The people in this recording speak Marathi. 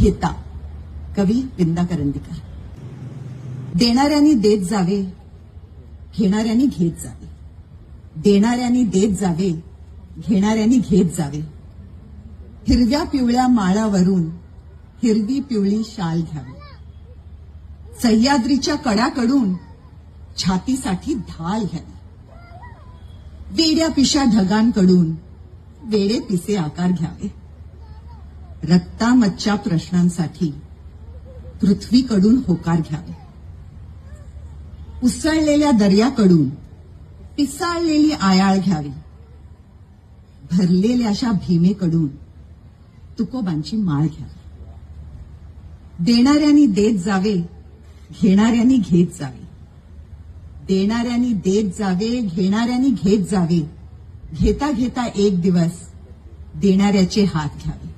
घेता. कवी विंदा करंदीकर देणाऱ्यांनी देत जावे घेणाऱ्यांनी घेत जावे. देणाऱ्यांनी देत जावे घेणाऱ्यांनी घेत जावे. हिरव्या पिवळ्या माळावरून हिरवी पिवळी शाल घ्यावी. सह्याद्रीच्या कडाकडून छातीसाठी ढाल घ्यावी. वेड्या पिशा ढगांकडून वेडे पिसे आकार घ्यावे. रक्तामच्च्या प्रश्नांसाठी पृथ्वीकडून होकार घ्यावे. उसळलेल्या दर्याकडून पिसाळलेली आयाळ घ्यावी. भरलेल्या अशा भीमेकडून तुकोबांची माळ घ्यावी. देणाऱ्यांनी देत जावे घेणाऱ्यांनी घेत जावे. देणाऱ्यांनी देत जावे घेणाऱ्यांनी घेत जावे. घेता घेता एक दिवस देणाऱ्याचे हात घ्यावे.